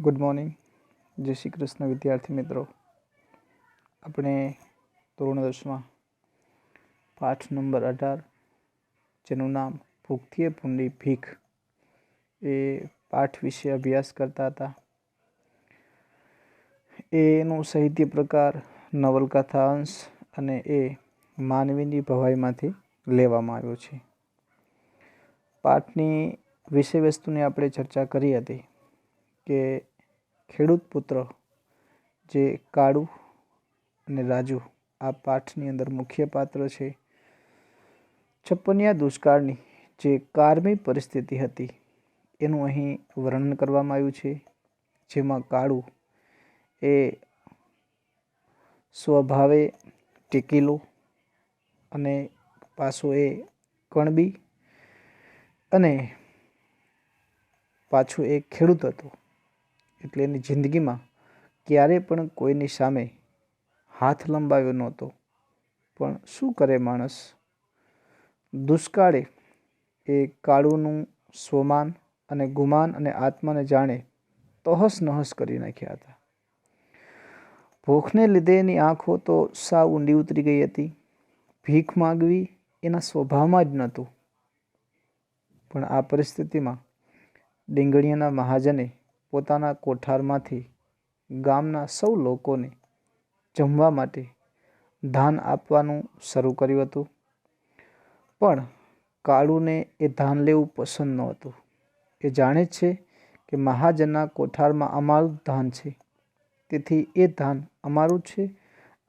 Good morning. જય શ્રી કૃષ્ણ વિદ્યાર્થી મિત્રો. આપણે ધોરણ દસમાં પાઠ નંબર અઢાર, જેનું નામ ભૂખથી પુંડી ભીખ, એ પાઠ વિશે અભ્યાસ કરતા હતા. એનો સાહિત્ય પ્રકાર, નવલકથા અંશ અને એ માનવીની ભવાઈમાંથી લેવામાં આવ્યો છે. પાઠની વિષય વસ્તુની આપણે ચર્ચા કરી હતી કે ખેડૂત પુત્ર જે કાળુ અને રાજુ આ પાઠની અંદર મુખ્ય પાત્ર છે. છપ્પનિયા દુષ્કાળની જે કારમી પરિસ્થિતિ હતી એનું અહીં વર્ણન કરવામાં આવ્યું છે. જેમાં કાળુ એ સ્વભાવે ટેકીલો અને પાછો એ કણબી અને પાછું એ ખેડૂત હતો. એટલે એની જિંદગીમાં ક્યારે પણ કોઈની સામે હાથ લંબાવ્યો નહોતો. પણ શું કરે માણસ? દુષ્કાળે એ કાળુનું સ્વમાન અને ગુમાન અને આત્માને જાણે તહસ નહસ કરી નાખ્યા હતા. ભૂખને લીધે એની આંખો તો સાવ ઊંડી ઉતરી ગઈ હતી. ભીખ માગવી એના સ્વભાવમાં જ નહોતું. પણ આ પરિસ્થિતિમાં ડીંગણીયાના મહાજને પોતાના કોઠારમાંથી ગામના સૌ લોકોને જમવા માટે ધાન આપવાનું શરૂ કર્યું હતું. પણ કાળુને એ ધાન લેવું પસંદ નહોતું. એ જાણે છે કે મહાજનના કોઠારમાં અમારું ધાન છે. તેથી એ ધાન અમારું છે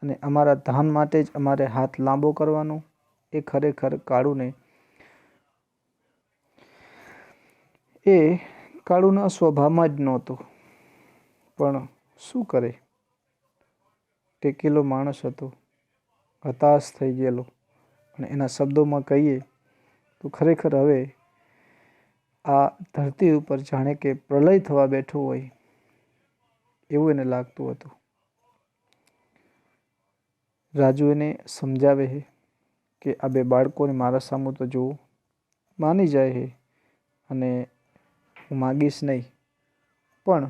અને અમારા ધાન માટે જ અમારે હાથ લાંબો કરવાનો. એ ખરેખર કાળુને એ કાળુના સ્વભાવમાં જ નહોતો. પણ શું કરે? ટેકેલો માણસ હતો. હતાશ થઈ ગયેલો. અને એના શબ્દોમાં કહીએ તો ખરેખર હવે આ ધરતી ઉપર જાણે કે પ્રલય થવા બેઠો હોય એવું એને લાગતું હતું. રાજુ એને સમજાવે છે કે આ બે બાળકોને મારા સામું તો જોવું માની જાય છે અને હું માગીશ નહીં. પણ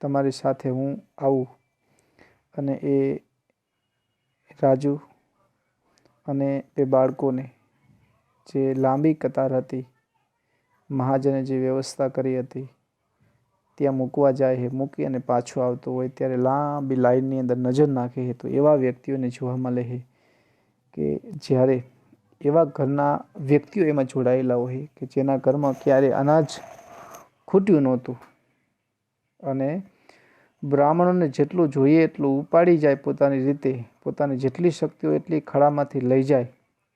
તમારી સાથે હું આવું અને એ રાજુ અને એ બાળકોને જે લાંબી કતાર હતી, મહાજને જે વ્યવસ્થા કરી હતી, ત્યાં મૂકવા જાય છે મૂકી અને પાછો આવતો હોય ત્યારે લાંબી લાઈનની અંદર નજર નાખે છે તો એવા વ્યક્તિઓને જોવા મળે છે કે જ્યારે એવા ઘરના વ્યક્તિઓ એમાં જોડાયેલા હોય કે જેના ઘરમાં ક્યારે અનાજ ખૂટ્યું નહોતું. અને બ્રાહ્મણોને જેટલું જોઈએ એટલું ઉપાડી જાય પોતાની રીતે, પોતાની જેટલી શક્તિઓ એટલી ખડામાંથી લઈ જાય,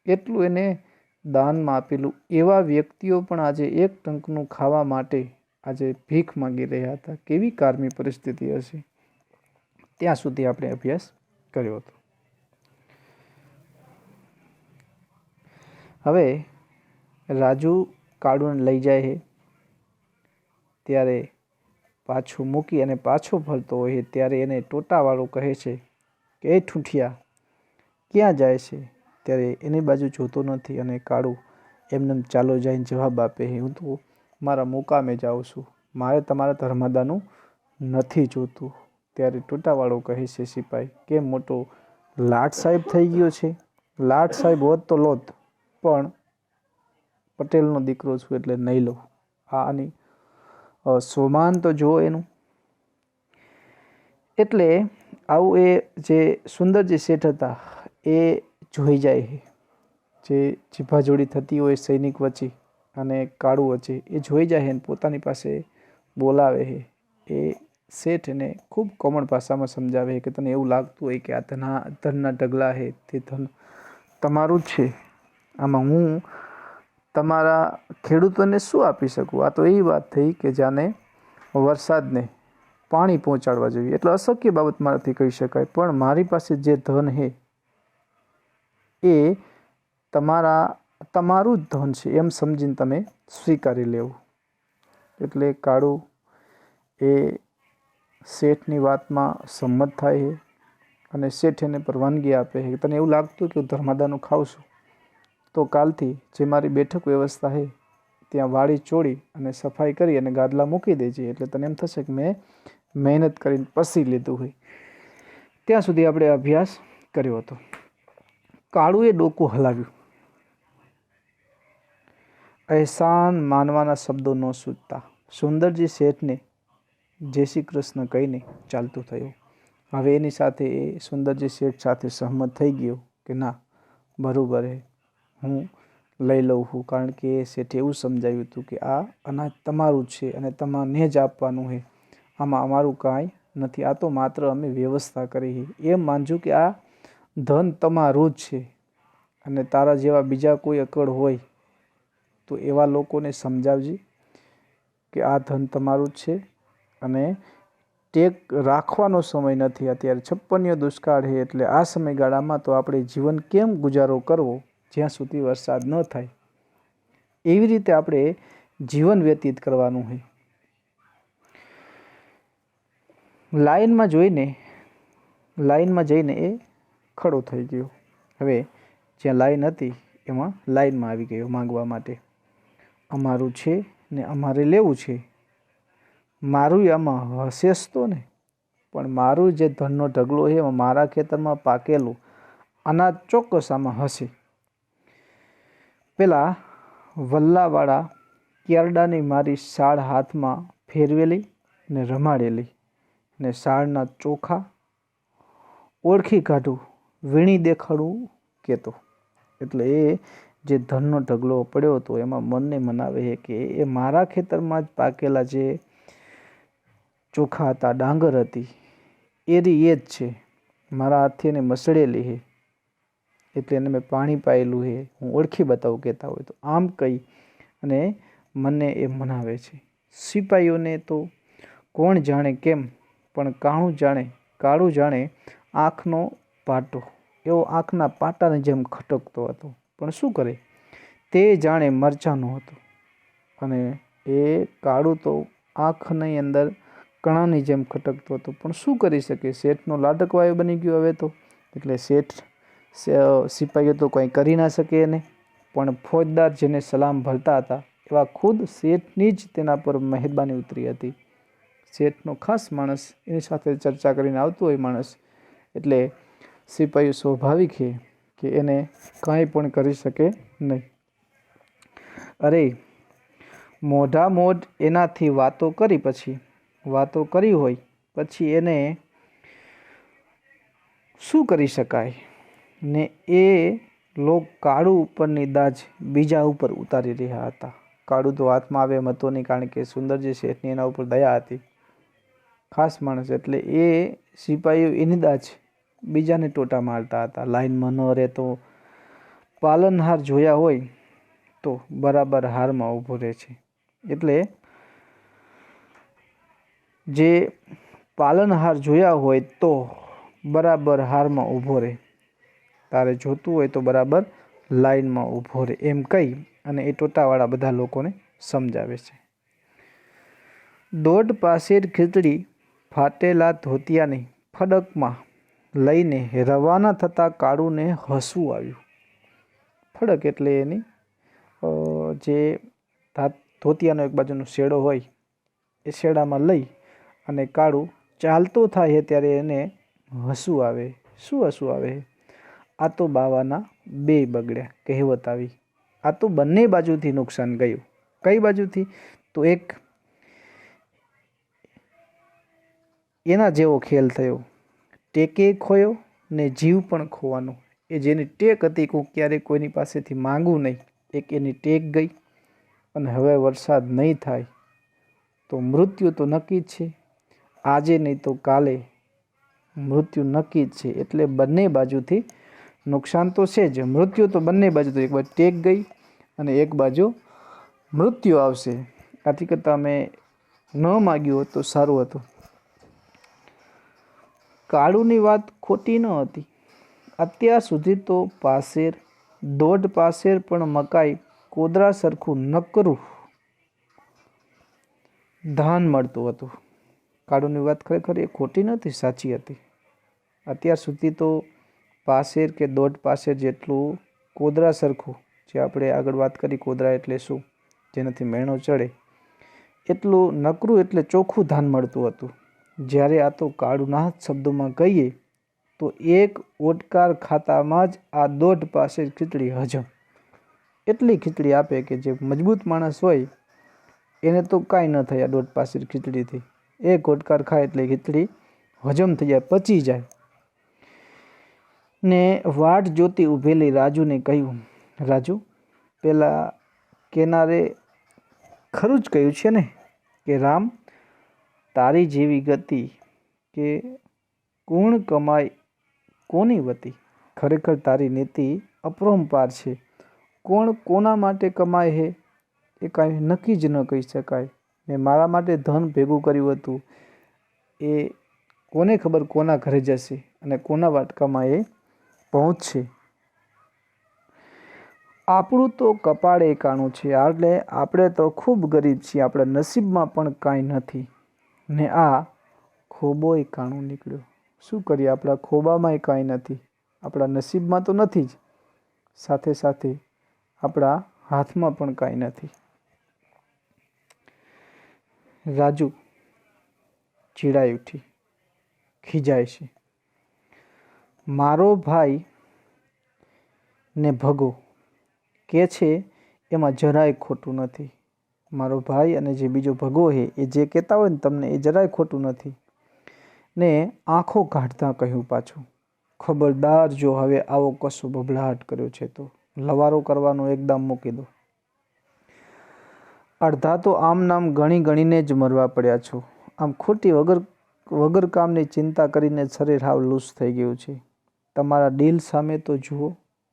એટલું એને દાનમાં આપેલું. એવા વ્યક્તિઓ પણ આજે એક ટંકનું ખાવા માટે આજે ભીખ માગી રહ્યા હતા. કેવી કારમી પરિસ્થિતિ હશે? ત્યાં સુધી આપણે અભ્યાસ કર્યો હતો. હવે રાજુ કાળુને લઈ જાય છે. ત્યારે પાછું મૂકી અને પાછો ફરતો હોય ત્યારે એને ટોટાવાળો કહે છે કે, એ ઠૂંઠિયા, ક્યાં જાય છે? ત્યારે એની બાજુ જોતો નથી અને કાળું એમને ચાલો જઈને જવાબ આપે હું તો મારા મુકામે જાઉં છું. મારે તમારા ધર્માદાનું નથી જોતું. ત્યારે ટોટાવાળો કહે છે, સિપાઈ, કેમ મોટો લાટ સાહેબ થઈ ગયો છે? લાટ સાહેબ હોત તો લોત, પણ પટેલનો દીકરો છું એટલે નહીં લઉં. આની સોમાન તો જુઓ એનું. એટલે આવું એ જે સુંદર જે શેઠ હતા, એ જોઈ જાય જે જીભાજોડી થતી હોય સૈનિક વચ્ચે અને કાળું વચ્ચે, એ જોઈ જાય ને પોતાની પાસે બોલાવે છે. એ શેઠ એને ખૂબ કોમળ ભાષામાં સમજાવે કે તને એવું લાગતું હોય કે આ ધના, ધનના ઢગલા છે, તે ધન તમારું જ છે. આમાં હું તમારા ખેડૂતોને શું આપી શકું? આ તો એવી વાત થઈ કે જાને વરસાદને પાણી પહોંચાડવા જોઈએ એટલે અશક્ય બાબત મારાથી કહી શકાય. પણ મારી પાસે જે ધન છે એ તમારા, તમારું જ ધન છે એમ સમજીને તમે સ્વીકારી લેવું. એટલે કાળું એ શેઠની વાતમાં સંમત થાય છે અને શેઠ એને પરવાનગી આપે છે તને એવું લાગતું કે હું ધર્માદાનું ખાઉં છું? તો કાલથી જે મારી બેઠક વ્યવસ્થા છે ત્યાં વાડી ચોળી અને સફાઈ કરી અને ગાદલા મૂકી દેજે. એટલે તને એમ થશે કે મેં મહેનત કરીને પસી લીધું હોય. ત્યાં સુધી આપણે અભ્યાસ કર્યો હતો. કાળુએ ડોકું હલાવ્યું. અહેસાન માનવાના શબ્દો ન સૂચતા સુંદરજી શેઠને જય શ્રી કૃષ્ણ કહીને ચાલતું થયું. હવે એની સાથે એ સુંદરજી શેઠ સાથે સહમત થઈ ગયો કે ના, બરાબર હે. હું લઈ લઉં છું. કારણ કે શેઠે એવું સમજાવ્યું હતું કે આ અનાજ તમારું છે અને તમારને જ આપવાનું છે. આમાં અમારું કાંઈ નથી. આ તો માત્ર અમે વ્યવસ્થા કરી છે. એમ માનજો કે આ ધન તમારું જ છે અને તારા જેવા બીજા કોઈ અકળ હોય તો એવા લોકોને સમજાવજે કે આ ધન તમારું જ છે અને ટેક રાખવાનો સમય નથી. અત્યારે છપ્પનીય દુષ્કાળ છે એટલે આ સમયગાળામાં તો આપણે જીવન કેમ ગુજારો કરવો? જ્યાં સુધી વરસાદ ન થાય, એવી રીતે આપણે જીવન વ્યતીત કરવાનું હોય. લાઈનમાં જોઈને, લાઈનમાં જઈને એ ખડો થઈ ગયો. હવે જ્યાં લાઈન હતી, એમાં લાઈનમાં આવી ગયો માંગવા માટે. અમારું છે ને અમારે લેવું છે. મારું આમાં હશેસ તો ને, પણ મારું જે ધનનો ઢગલો છે, એમાં મારા ખેતરમાં પાકેલું અનાજ ચોક્કસ આમાં હશે. પેલા વલ્લાવાળા કેરડાની મારી શાળ હાથમાં ફેરવેલી ને રમાડેલી ને શાળના ચોખા ઓળખી કાઢું, વીણી દેખાડું કહેતો એટલે એ જે ધનનો ઢગલો પડ્યો હતો, એમાં મનને મનાવે છે કે એ મારા ખેતરમાં જ પાકેલા જે ચોખા હતા, ડાંગર હતી એ રી એ જ છે. મારા હાથે એને મસળેલી છે. એટલે એને મેં પાણી પાયેલું છે. હું ઓળખી બતાવું કહેતા હોય તો. આમ કહી અને મને એ મનાવે છે. સિપાહીઓને તો કોણ જાણે કેમ, પણ કાણું જાણે, કાળું જાણે આંખનો પાટો. એવો આંખના પાટાની જેમ ખટકતો હતો. પણ શું કરે? તે જાણે મરચાંનો હતો. અને એ કાળું તો આંખની અંદર કણાની જેમ ખટકતો હતો. પણ શું કરી શકે? શેઠનો લાડકવાયો બની ગયો હવે તો. એટલે શેઠ સિપાહીઓ તો કંઈ કરી ના શકે એને. પણ ફોજદાર જેને સલામ ભરતા હતા, એવા ખુદ શેઠની જ તેના પર મહેરબાની ઉતરી હતી. શેઠનો ખાસ માણસ એની સાથે ચર્ચા કરીને આવતો હોય માણસ, એટલે સિપાહીઓ સ્વાભાવિક છે કે એને કાંઈ પણ કરી શકે નહીં. અરે મોઢા મોઢ એનાથી વાતો કરી પછી, વાતો કરી હોય, પછી એને શું કરી શકાય? ને એ લોક કાળું ઉપરની દાજ બીજા ઉપર ઉતારી રહ્યા હતા. કાળું તો હાથમાં આવે એમ હતો નહીં કારણ કે સુંદરજી શેઠની એના ઉપર દયા હતી. ખાસ માણસ એટલે એ સિપાહીઓ એની દાજ બીજાને ટોટા મારતા હતા. લાઈનમાં ન રહે તો પાલનહાર જોયા હોય તો બરાબર હારમાં ઊભો રહે છે. એટલે જે પાલનહાર જોયા હોય તો બરાબર હારમાં ઊભો રહે. તારે જોતું હોય તો બરાબર લાઈનમાં ઊભો રહે. એમ કહી અને એ ટોટાવાળા બધા લોકોને સમજાવે છે. દોઢ પાસેર ખીચડી ફાટેલા ધોતિયાની ફડકમાં લઈને રવાના થતાં કાળુને હસવું આવ્યું. ફડક એટલે એની જે ધોતિયાનો એક બાજુનો શેડો હોય, એ શેડામાં લઈ અને કાળું ચાલતો થાય ત્યારે એને હસવું આવે. શું હસવું આવે? આ તો બાવાના બે બગડ્યા, કહેવત આવી. આ તો બંને બાજુથી નુકસાન ગયું. કઈ બાજુથી? તો એક એના જેવો ખેલ થયો. ટેકે ખોયો ને જીવ પણ ખોવાનો. એ જેની ટેક હતી કોઈ ક્યારેય કોઈની પાસેથી માગું નહીં. એક એની ટેક ગઈ અને હવે વરસાદ નહીં થાય તો મૃત્યુ તો નક્કી જ છે. આજે નહીં તો કાલે મૃત્યુ નક્કી જ છે. એટલે બંને બાજુથી નુકસાન તો છે જ. મૃત્યુ તો બંને બાજુ તો એક બાજુ ટેક ગઈ અને એક બાજુ મૃત્યુ આવશે. આથી કરતાં અમે ન માગ્યું હોત તો સારું હતું. કાળુની વાત ખોટી ન હતી. અત્યાર સુધી તો પાસેર, દોઢ પાસેર પણ મકાઈ કોદરા સરખું નકરું ધાન મળતું હતું. કાળુની વાત ખરેખર એ ખોટી નથી, સાચી હતી. અત્યાર સુધી તો પાસેર કે દોઢ પાસેર જેટલું કોદરા સરખું, જે આપણે આગળ વાત કરી કોદરા એટલે શું, જેનાથી મેણો ચડે, એટલું નકરું એટલે ચોખ્ખું ધાન મળતું હતું. જ્યારે આ તો કાળુના શબ્દોમાં કહીએ, તો એક ઓટકાર ખાતામાં જ આ દોઢ પાસે ખીચડી હજમ. એટલી ખીચડી આપે કે જે મજબૂત માણસ હોય, એને તો કાંઈ ન થાય દોઢ પાસે ખીચડીથી. એક ઓટકાર ખાય એટલે ખીચડી હજમ થઈ જાય, પચી જાય. ને વાટ જોતી ઊભેલી રાજુને કહ્યું, રાજુ, પેલા કેનારે ખરું જ કહ્યું છે ને કે રામ, તારી જેવી ગતિ કે કોણ કમાય કોની વતી? ખરેખર તારી નીતિ અપરંપાર છે. કોણ કોના માટે કમાય હે? એ કાંઈ નક્કી જ ન કહી શકાય. મેં મારા માટે ધન ભેગું કર્યું હતું. એ કોને ખબર કોના ઘરે જશે અને કોના વાટકામાં એ પહોંચશે. આપણું તો કપાળ એકાણું છે, એટલે આપણે તો ખૂબ ગરીબ છીએ, આપણા નસીબમાં પણ કાંઈ નથી. ને આ ખોબો એકાણું નીકળ્યો. શું કરીએ, આપણા ખોબામાંય કાંઈ નથી. આપણા નસીબમાં તો નથી જ. સાથે સાથે આપણા હાથમાં પણ કાંઈ નથી. રાજુ ચીડાઈ ઉઠી. ખીજાય છે. મારો ભાઈ ને ભગો કે છે, એમાં જરાય ખોટું નથી. મારો ભાઈ અને જે બીજો ભગો છે એ જે કહેતા હોય ને તમને, એ જરાય ખોટું નથી. ને આંખો કાઢતા કહ્યું પાછું. ખબરદાર જો હવે આવો કશો બબલાહટ કર્યો છે તો. લવારો કરવાનો એકદમ મૂકી દો. અડધા તો આમ નામ ગણી ગણીને જ મરવા પડ્યા છો. આમ ખોટી વગર વગર કામની ચિંતા કરીને શરીર હાવ લૂસ થઈ ગયું છે. તમારા દિલ સામે તો જુઓ.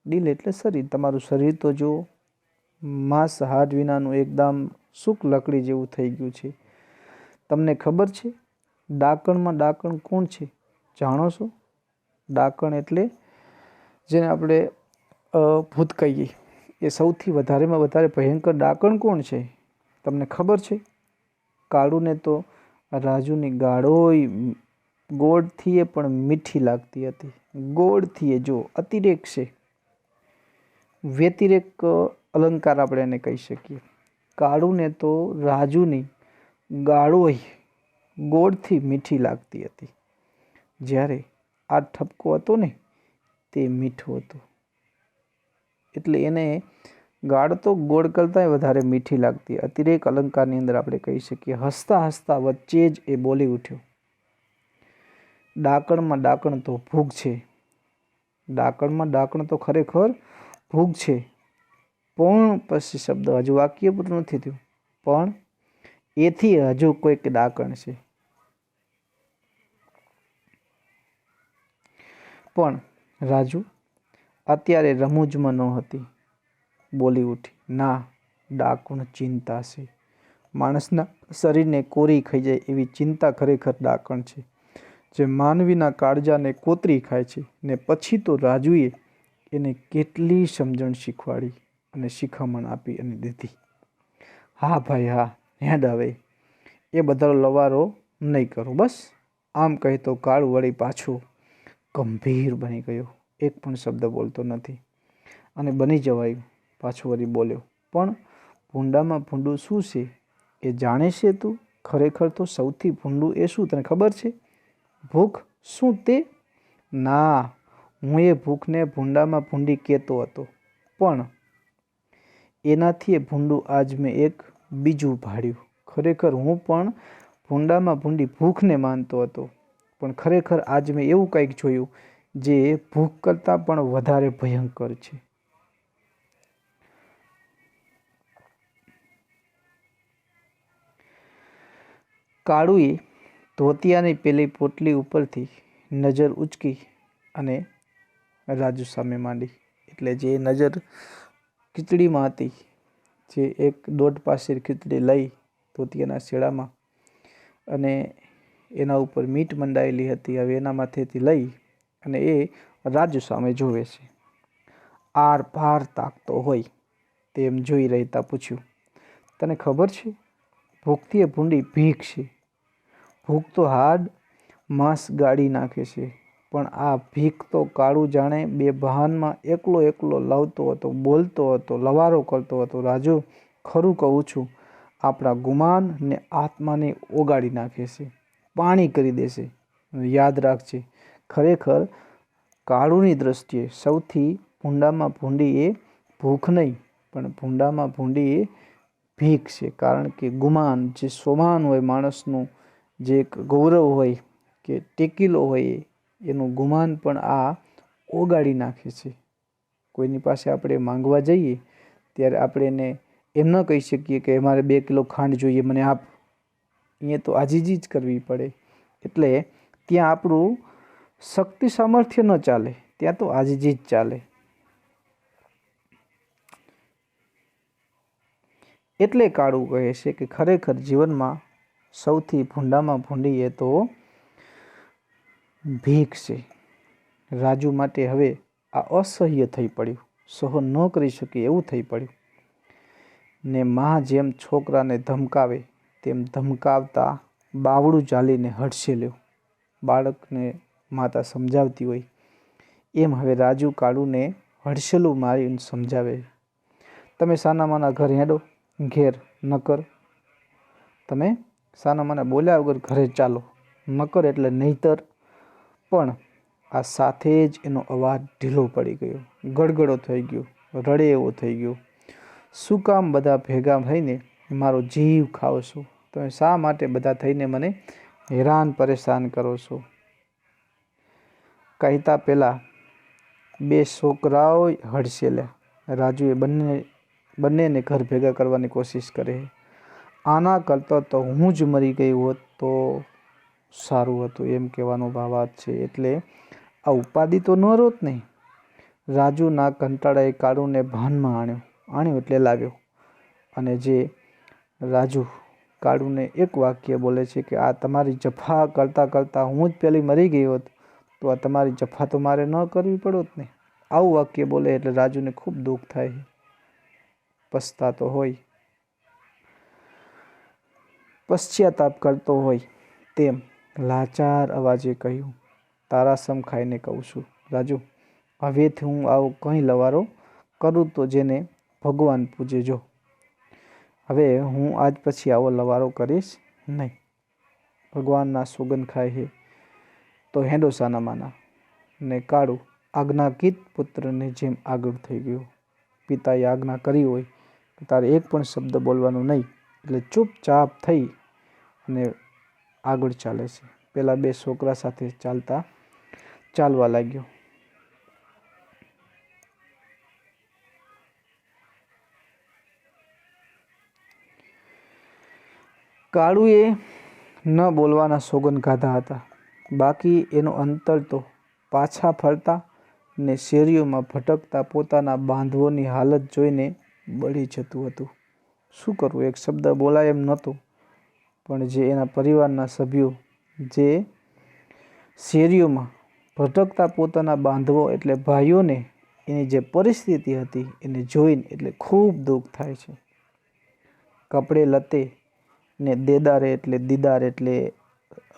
દિલ એટલે શરીર. તમારું શરીર તો જુઓ. માંસ હાડ વિનાનું એકદમ સૂક લકડી જેવું થઈ ગયું છે. તમને ખબર છે? ડાકણમાં ડાકણ કોણ છે? જાણો છો? ડાકણ એટલે જેને આપણે ભૂત કહીએ. એ સૌથી વધારેમાં વધારે ભયંકર ડાકણ કોણ છે? તમને ખબર છે? કાળુને તો રાજુની ગાળોય ગોળથી એ પણ મીઠી લાગતી હતી. ગોળથી એ જો અતિરેક છે. વ્યતિરેક અલંકાર આપણે એને કહી શકીએ. કાળુને તો રાજુની ગાળોય ગોળથી મીઠી લાગતી હતી. જ્યારે આ ઠપકો હતો ને, તે મીઠો હતો. એટલે એને ગાળ તો ગોળ કરતાંય વધારે મીઠી લાગતી. અતિરેક અલંકારની અંદર આપણે કહી શકીએ. હસતા હસતા વચ્ચે જ એ બોલી ઉઠ્યો. ડાકણમાં ડાકણ તો ભૂગ છે. ડાકણમાં ડાકણ તો ખરેખર ભૂગ છે. પણ પછી શબ્દ હજુ વાક્ય પૂરું નથી થયું. પણ એથી હજુ કોઈક ડાકણ છે. પણ રાજુ, અત્યારે રમૂજમાં ન હતી. બોલી ઉઠી, ના, ડાકણ ચિંતા છે. માણસના શરીરને કોરી ખાઈ જાય એવી ચિંતા ખરેખર ડાકણ છે. જે માનવીના કાળજાને કોતરી ખાય છે ને પછી તો રાજુએ એને કેટલી સમજણ શીખવાડી અને શિખામણ આપી અને દીધી. હા ભાઈ, હા, યાદ આવે. એ બધા લવારો નહીં કરો, બસ. આમ કહે તો કાળ વળી પાછો ગંભીર બની ગયો. એક પણ શબ્દ બોલતો નથી. અને બની જવાયું. પાછો વળી બોલ્યો, પણ ભૂંડામાં ભૂંડું શું છે? એ જાણે છે તું? ખરેખર તો સૌથી ભૂંડું એ શું? તને ખબર છે? ભૂખ શું તે? ના, હું એ ભૂખને ભૂંડામાં ભૂંડી કહેતો હતો. પણ એનાથી એ ભૂંડું આજ મેં એક બીજું ભાડ્યું ખરેખર હું પણ ભૂંડામાં ભૂંડી ભૂખને માનતો હતો. પણ ખરેખર આજ મેં એવું કંઈક જોયું જે ભૂખ કરતાં પણ વધારે ભયંકર છે. કાળુએ ધોતિયાની પેલી પોટલી ઉપરથી નજર ઉચકી અને રાજુ સામે માંડી. એટલે જે નજર ખીચડીમાં હતી, જે એક દોઢ પાસેર ખીચડી લઈ ધોતિયાના શેડામાં અને એના ઉપર મીટ મંડાયેલી હતી, હવે એના માથેથી લઈ અને એ રાજુ સામે જોવે છે. આર પાર તાકતો હોય, તેમ જોઈ રહેતા પૂછ્યું. તને ખબર છે? ભૂખથી એ ભૂંડી ભીખ છે. ભૂખ તો હાડ માંસ ગાળી નાખે છે, પણ આ ભીખ તો કાળું જાણે બે બહાનમાં એકલો એકલો લાવતો હતો, બોલતો હતો, લવારો કરતો હતો. રાજુ, ખરું કહું છું, આપણા ગુમાન ને આત્માને ઓગાળી નાખે છે, પાણી કરી દેશે યાદ રાખજે, ખરેખર કાળુની દ્રષ્ટિએ સૌથી ભૂંડામાં ભૂંડી એ ભૂખ નહીં, પણ ભૂંડામાં ભૂંડી એ ભીખ છે, કારણ કે ગુમાન જે સોમાન હોય માણસનું જે એક ગૌરવ હોય કે ટેકીલો હોય એનું ગુમાન પણ આ ઓગાળી નાખે છે. કોઈની પાસે આપણે માંગવા જઈએ, ત્યારે આપણે એને એમ ન કહી શકીએ કે મારે બે કિલો ખાંડ જોઈએ, મને આપ. અહીંયા તો આજીજી જ કરવી પડે. એટલે ત્યાં આપણું શક્તિ સામર્થ્ય ન ચાલે, ત્યાં તો આજીજી જ ચાલે. એટલે કાળું કહે છે કે ખરેખર જીવનમાં સૌથી ભૂંડામાં ભૂંડી એ તો ભીખ છે. રાજુ માટે હવે આ અસહ્ય થઈ પડ્યું. સહન ન કરી શકે એવું થઈ પડ્યું. ને મા જેમ છોકરાને ધમકાવે, તેમ ધમકાવતા બાવડું ચાલીને હડશે બાળકને માતા સમજાવતી હોય. એમ હવે રાજુ કાળુને હડસેલું મારીને સમજાવે. તમે સાનામાના ઘર હેડો, ઘેર નકર તમે સાનામાના બોલ્યા વગર ઘરે ચાલો. નકર એટલે નહીતર. પણ આ સાથે જ એનો અવાજ ઢીલો પડી ગયો. ગડગડો થઈ ગયો. રડે એવો થઈ ગયો. શું કામ બધા ભેગા થઈને મારો જીવ ખાઓ છો? તમે શા માટે બધા થઈને મને હેરાન પરેશાન કરો છો? કહેતા પહેલાં બે છોકરાઓ હડસેલ્યા રાજુએ બંને બંનેને ઘર ભેગા કરવાની કોશિશ કરે. આના કરતાં તો હું જ મરી ગઈ હોત તો સારું હતું એમ કહેવાનો ભાવાર્થ છે. એટલે આ ઉપાધિ તો ન રોત નહીં. રાજુના કંટાળાએ કાળુને ભાનમાં આણ્યો. આણ્યો એટલે લાવ્યો અને જે રાજુ કાળુને એક વાક્ય બોલે છે કે, આ તમારી જફા કરતાં કરતાં હું જ પહેલી મરી ગઈ હોત, તો આ તમારી જફા તો મારે ન કરવી પડોત ને. આવું વાક્ય બોલે એટલે રાજુને ખૂબ દુઃખ થાય. પસ્તાતો હોય. પશ્ચાતાપ કરતો હોય તેમ લાચાર અવાજે કહ્યું તારા સમ ખાઈને કહું છું. રાજુ, હવેથી હું આવો કંઈ લવારો કરું તો જેને ભગવાન પૂજે જો. હવે હું આજ પછી આવો લવારો કરીશ નહીં. ભગવાનના સુગંધ ખાય છે તો હેંડો સાનામાના. ને કાળું આજ્ઞાકિત પુત્રને જેમ આગળ થઈ ગયો. પિતાએ આજ્ઞા કરી હોય તારે એક પણ શબ્દ બોલવાનો નહીં. એટલે ચૂપચાપ થઈ અને આગળ ચાલે છે. પેલા બે છોકરા સાથે ચાલતા ચાલવા લાગ્યો. કાળુએ ન બોલવાના સોગન ખાધા હતા. બાકી એનો અંતર તો પાછા ફરતા ને શેરીઓમાં ભટકતા પોતાના બાંધવોની હાલત જોઈને બળી જતું હતું. શું કરવું? એક શબ્દ બોલાય એમ નહોતું. પણ જે એના પરિવારના સભ્યો જે શેરીઓમાં ભટકતા પોતાના બાંધવો એટલે ભાઈઓને એની જે પરિસ્થિતિ હતી એને જોઈને એટલે ખૂબ દુઃખ થાય છે. કપડે લતે ને દેદારે એટલે દીદાર એટલે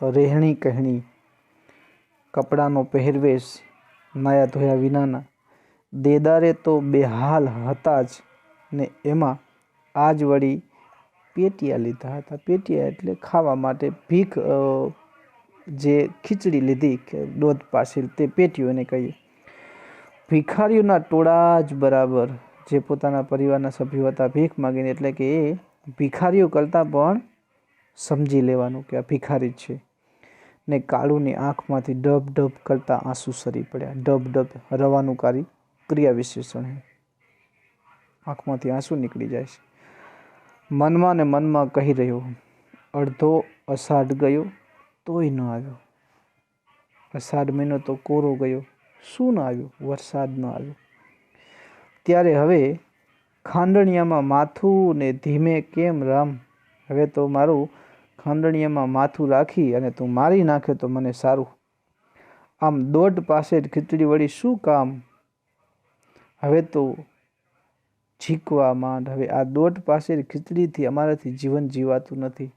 રહેણી કહેણી, કપડાનો પહેરવેશ નાયા ધોયા વિનાના, દેદારે તો બેહાલ હતા જ ને એમાં આજ વળી પેટિયા લીધા હતા. પેટિયા એટલે ખાવા માટે ભીખ જે ખીચડી લીધી કે દોધ પાસે તે પેટીઓ એને કહ્યું. ભિખારીઓના ટોળા જ બરાબર જે પોતાના પરિવારના સભ્યો હતા ભીખ માગીને એટલે કે એ ભિખારીઓ કરતાં પણ સમજી લેવાનું કે આ ભિખારી છે. ને કાળુની આંખમાંથી ડબ ડબ કરતા આંસુ સરી પડ્યા. ડબ ડબ રવાનું કાર્ય ક્રિયા વિશેષણ આંખમાંથી આંસુ નીકળી જાય છે. મનમાં ને મનમાં કહી રહ્યો, અડધો અષાઢ ગયો તોય ન આવ્યો. અષાઢ મહિનો તો કોરો ગયો, શું ન આવ્યું? વરસાદ ન આવ્યો. ત્યારે હવે ખાંડણિયામાં માથું ને ધીમે કેમ રામ? હવે તો મારું ખાંડણિયામાં માથું રાખી અને તું મારી નાખે તો મને સારું. આમ દોઢ પાસે જ ખીચડી વળી શું કામ? હવે તો ઝીકવા માંડ હવે આ દોઢ પાસે ખીચડીથી અમારાથી જીવન જીવાતું નથી.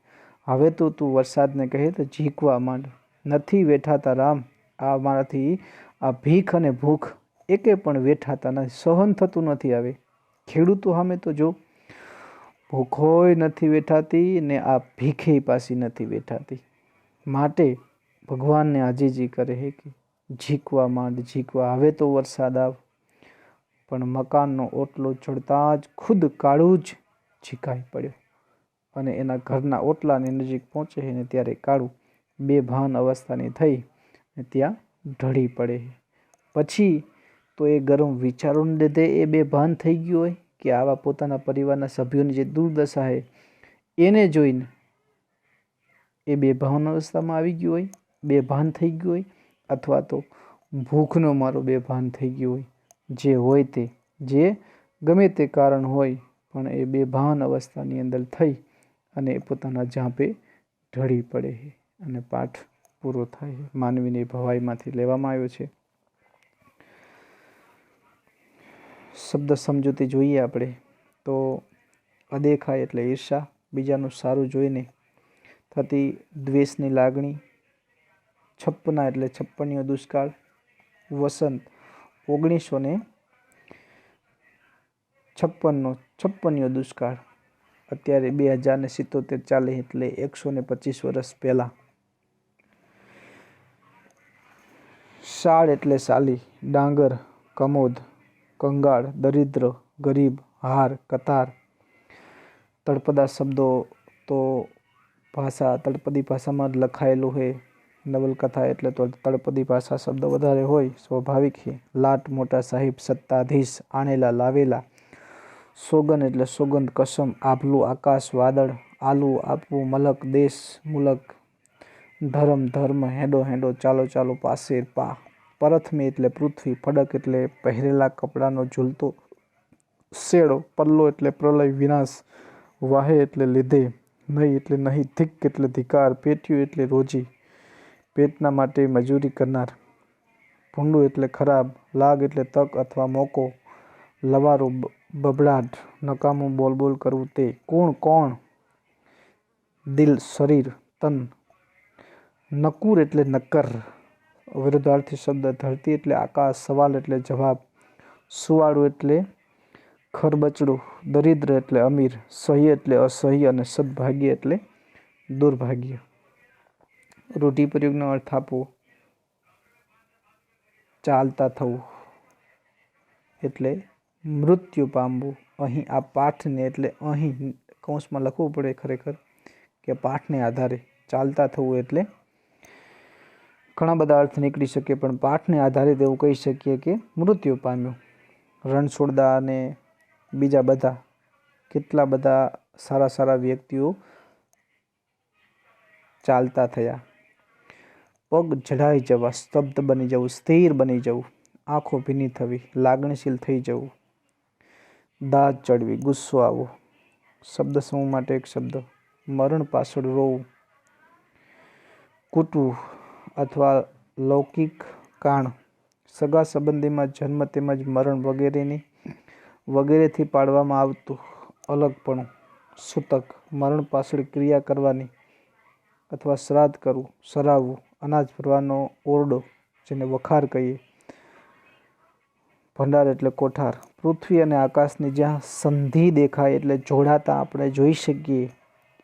હવે તો તું વરસાદને કહે તો ઝીકવા માંડ. નથી વેઠાતા રામ. આ મારાથી આ ભીખ અને ભૂખ એકે પણ વેઠાતા નથી. સહન થતું નથી હવે. ખેડૂતો સામે તો જો ભૂખોય નથી વેઠાતી ને આ ભીખે પાસી નથી વેઠાતી. માટે ભગવાનને આજીજી કરે છે કે ઝીકવા માંડ ઝીકવા હવે તો વરસાદ આવ. પણ મકાનનો ઓટલો ચડતા જ ખુદ કાળું જ છીકાઈ પડ્યો અને એના ઘરના ઓટલાની નજીક પહોંચે છે ને ત્યારે કાળું બેભાન અવસ્થાની થઈ ને ત્યાં ઢળી પડે પછી તો એ ગરમ વિચારોને લીધે એ બેભાન થઈ ગયું હોય કે આવા પોતાના પરિવારના સભ્યોની જે દુર્દશા છે, એને જોઈને એ બેભાન અવસ્થામાં આવી ગયું હોય, બેભાન થઈ ગયું હોય અથવા તો ભૂખનો મારો બેભાન થઈ ગયું હોય. જે હોય તે, જે ગમે તે કારણ હોય, પણ એ બેભાન અવસ્થાની અંદર થઈ અને પોતાના ઝાંપે ઢળી પડે અને પાઠ પૂરો થાય માનવીની ભવાઈમાંથી લેવામાં આવ્યો છે. શબ્દ સમજૂતી જોઈએ આપણે. તો અદેખાય એટલે ઈર્ષા, બીજાનું સારું જોઈને થતી દ્વેષની લાગણી, છપ્પના એટલે છપ્પનીયો દુષ્કાળ, વસંત ઓગણીસો ને છપ્પનનો, છપ્પનિયો દુષ્કાળ. અત્યારે બે હજાર ને સિત્તોતેર ચાલે એટલે એકસો ને પચીસ વર્ષ પહેલાં. શાળ એટલે સાલી, ડાંગર, કમોદ, કંગાળ, દરિદ્ર, ગરીબ, હાર, કતાર, તળપદા શબ્દો તો ભાષા, તળપદી ભાષામાં જ લખાયેલું હોય નવલકથા એટલે તો તળપદી ભાષા શબ્દ વધારે હોય, સ્વાભાવિક છે લાટ મોટા સાહિબ સત્તાધીશ, આણેલા લાવેલા. સોગન એટલે સોગંદ, કસમ, આભલું, આકાશ, વાદળ, આલુ આપવું મલક, દેશ, મુલક. ધર્મ ધર્મ, હેડો હેડો, ચાલો ચાલો પાસે પા. પરથમી એટલે પૃથ્વી, ફડક એટલે પહેરેલા કપડાનો ઝૂલતો. શેડો પલ્લો એટલે પ્રલય, વિનાશ. વાહે એટલે લીધે. નહીં એટલે નહીં ધીક એટલે ધિકાર. પેટ્યું એટલે રોજી. પેટના માટે મજૂરી કરનાર. ભૂંડું એટલે ખરાબ, લાગ એટલે તક અથવા મોકો, લવારો બબડાટ, નકામું બોલ બોલ કરવું તે. કોણ કોણ? દિલ, શરીર, તન. નકુર એટલે નક્કર. વિરુદ્ધાર્થી શબ્દ, ધરતી એટલે આકાશ, સવાલ એટલે જવાબ. સુવાળું એટલે ખરબચડું. દરિદ્ર એટલે અમીર. સહ્ય એટલે અસહ્ય અને સદભાગ્ય એટલે દુર્ભાગ્ય. રૂઢિપ્રયોગનો અર્થ આપવો ચાલતા થવું એટલે મૃત્યુ પામવું. અહીં આ પાઠને એટલે અહીં કૌંસમાં લખવું પડે ખરેખર કે પાઠને આધારે. ચાલતા થવું એટલે ઘણા બધા અર્થ નીકળી શકે, પણ પાઠને આધારે એવું કહી શકીએ કે મૃત્યુ પામ્યું. રણછોડદા અને બીજા બધા, કેટલા બધા સારા સારા વ્યક્તિઓ ચાલતા થયા. પગ જડાઈ જવા, સ્તબ્ધ બની જવું, સ્થિર બની જવું, આંખો ભીની થવી, લાગણીશીલ થઈ જવું. દાંત ચડવી, ગુસ્સો આવવો. શબ્દ સમૂહ માટે એક શબ્દ. મરણ પાછળ રોવું. કૂટવું અથવા લૌકિક કાણ. સગા સંબંધીમાં જન્મ તેમજ મરણ વગેરેની, વગેરેથી પાડવામાં આવતું અલગપણું. સૂતક. મરણ પાછળ ક્રિયા કરવાની અથવા શ્રાદ્ધ કરવું, સરાવવું. અનાજ ભરવાનો ઓરડો, જેને વખાર કહીએ, ભંડાર એટલે કોઠાર. પૃથ્વી અને આકાશની જ્યાં સંધિ દેખાય એટલે જોડાતા આપણે જોઈ શકીએ.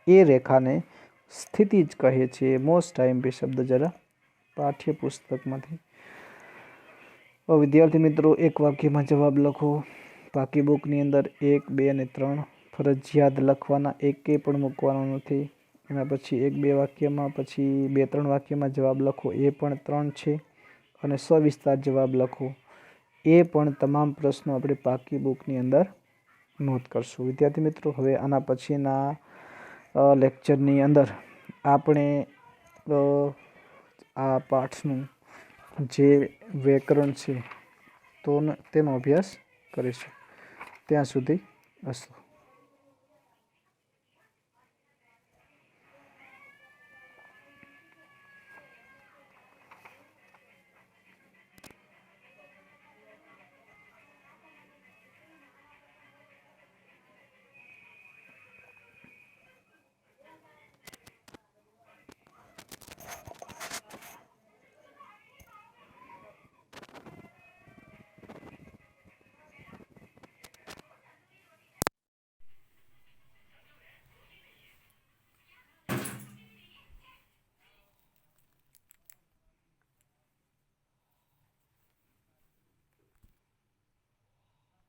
એ રેખાને સ્થિતિ જ કહે છે. મોસ્ટ ટાઈમ આઈએમપી શબ્દ જરા પાઠ્યપુસ્તકમાંથી. વિદ્યાર્થી મિત્રો, એક વાક્યમાં જવાબ લખો. બાકી બુકની અંદર એક, બે અને ત્રણ ફરજિયાત લખવાના, એકે પણ મૂકવાનો નથી. એના પછી એક બે વાક્યમાં, પછી બે ત્રણ વાક્યમાં જવાબ લખો. એ પણ ત્રણ છે અને સવિસ્તાર જવાબ લખો. એ પણ તમામ પ્રશ્નો આપણે પાકી બુકની અંદર નોંધ કરશું. વિદ્યાર્થી મિત્રો, હવે આના પછીના લેક્ચરની અંદર આપણે આ પાઠનું જે વ્યાકરણ છે, તો તેનો અભ્યાસ કરીશું. ત્યાં સુધી અસ્તુ